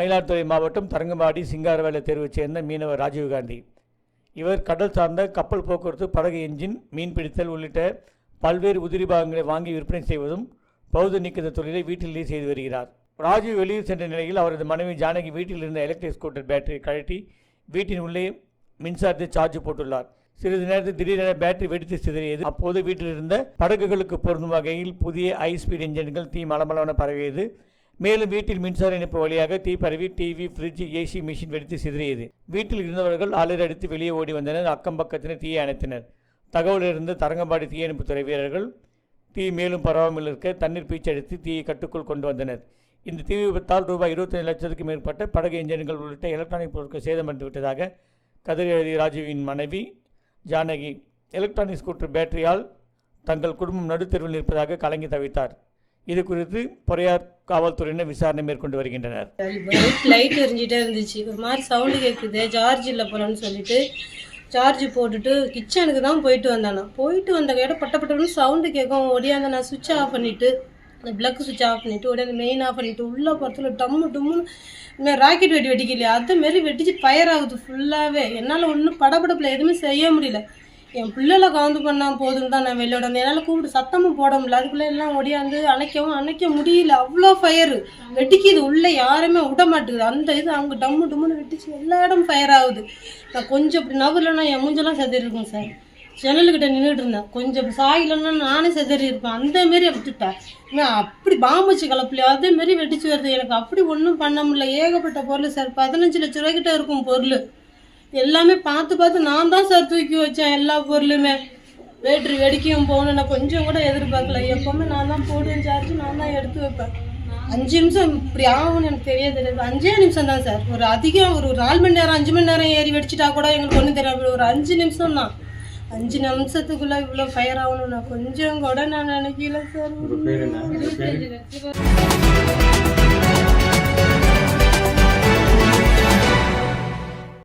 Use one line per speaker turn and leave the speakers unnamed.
மயிலாடுதுறை மாவட்டம் தரங்கம்பாடி சிங்காரவேலை தேர்வைச் சேர்ந்த மீனவர் ராஜீவ்காந்தி இவர் கடல் சார்ந்த கப்பல் போக்குவரத்து படகு என்ஜின் மீன் பிடித்தல் உள்ளிட்ட பல்வேறு உதிரி பாகங்களை வாங்கி விற்பனை செய்வதும் பௌத்த நீக்குத தொழிலை வீட்டிலேயே செய்து வருகிறார். ராஜீவ் வெளியூர் சென்ற நிலையில் அவரது மனைவி ஜானகி வீட்டில் இருந்த எலக்ட்ரிக் ஸ்கூட்டர் பேட்டரியை கழட்டி வீட்டின் உள்ளே மின்சாரத்தை சார்ஜ் போட்டுள்ளார். சிறிது நேரத்தில் திடீரென பேட்டரி வெடித்து சிதறியது. அப்போது வீட்டில் இருந்த படகுகளுக்கு பொருந்தும் வகையில் புதிய ஹை ஸ்பீட் என்ஜின்கள் தீ மலமளவென பரவியது. மேலும் வீட்டில் மின்சார இணைப்பு வழியாக தீ பரவி டிவி ஃப்ரிட்ஜ் ஏசி மிஷின் வெடித்து சிதறியது. வீட்டில் இருந்தவர்கள் அலறி அடித்து வெளியே ஓடி வந்தனர். அக்கம் பக்கத்தினர் தீயை அணைத்தனர். தகவலிருந்து தரங்கம்பாடி தீயணைப்புத்துறை வீரர்கள் தீ மேலும் பரவாமல் இருக்க தண்ணீர் பீச்சடித்து தீயை கட்டுக்குள் கொண்டு வந்தனர். இந்த தீ விபத்தால் ரூபாய் இருபத்தஞ்சு லட்சத்துக்கும் மேற்பட்ட படகு என்ஜின்கள் உள்ளிட்ட எலக்ட்ரானிக் பொருட்கள் சேதமடைந்து விட்டதாக கதிர் எழுதி ராஜுவின் மனைவி ஜானகி. எலக்ட்ரானிக் ஸ்கூட்டர் பேட்டரியால் தங்கள் குடும்பம் நடுத்தெருவில் நிற்பதாக கலங்கி தவித்தார். இது குறித்து பொறையார் காவல்துறையினர் விசாரணை மேற்கொண்டு வருகின்றனர்.
லைட் எரிஞ்சிட்டே இருந்துச்சு. ஒரு மாதிரி சவுண்டு கேட்குது சார்ஜ் இல்லை போலன்னு சொல்லிட்டு சார்ஜ் போட்டுட்டு கிச்சனுக்கு தான் போயிட்டு வந்தானா போயிட்டு வந்த கையோட பட்ட பட்டன்னு சவுண்டு கேட்கும். ஓடியாந்த நான் சுவிட்ச் ஆஃப் பண்ணிட்டு அந்த பிளக் சுவிட்ச் ஆஃப் பண்ணிட்டு ஒடியாந்து மெயின் ஆஃப் பண்ணிட்டு உள்ளே போகிறதுல டம்மு டம்முன்னு ராக்கெட் வெடி வெடிக்கலையா அதுமாரி வெடிச்சு ஃபயர் ஆகுது ஃபுல்லாகவே என்னால் ஒன்றும் படபடப்பில் எதுவுமே செய்ய முடியல. என் பிள்ளைல கவுந்து பண்ணால் போதும் தான் நான் வெளியோட என்னால் கூப்பிட்டு சத்தமும் போட முடியல. அதுக்குள்ளே எல்லாம் ஒடியாந்து அணைக்கவும் அணைக்க முடியல. அவ்வளோ ஃபயரு வெட்டிக்குது உள்ளே யாருமே விட மாட்டேங்குது. அந்த இது அவங்க டம்மு டம்முன்னு வெட்டிச்சு எல்லா இடம் ஃபயர் ஆகுது. நான் கொஞ்சம் இப்படி நகரலன்னா என் மூஞ்செல்லாம் செதறி இருக்கும் சார். ஜன்னல்கிட்ட நின்றுட்டு இருந்தேன். கொஞ்சம் சாயிலன்னா நானே செதறி இருப்பேன் அந்த மாரி விட்டுட்டேன். நான் அப்படி பாம்பு வச்சு கலப்பலையோ அதே மாரி வெடிச்சு வருது. எனக்கு அப்படி ஒன்றும் பண்ண முடியல. ஏகப்பட்ட பொருள் சார். பதினஞ்சு லட்ச ரூபாய்க்கிட்ட இருக்கும் பொருள். எல்லாமே பார்த்து பார்த்து நான் தான் சார் தூக்கி வச்சேன் எல்லா பொருளுமே. பேட்டரி வெடிக்கவும் போகணும் நான் கொஞ்சம் கூட எதிர்பார்க்கல. எப்பவுமே நான் தான் போடுவேன் சார்ஜ் நான் தான் எடுத்து வைப்பேன். அஞ்சு நிமிஷம் இப்படி ஆகும்னு எனக்கு தெரிய தெரியாது அஞ்சே நிமிஷம் தான் சார். ஒரு அதிகம் ஒரு நாலு மணி நேரம் அஞ்சு மணி நேரம் ஏறி வெடிச்சிட்டா கூட எங்களுக்கு ஒன்றும் தெரியாது. ஒரு அஞ்சு நிமிஷம் தான். அஞ்சு நிமிஷத்துக்குள்ள இவ்வளோ ஃபயர் ஆகணும் நான் கொஞ்சம் கூட நான் நினைக்கல சார்.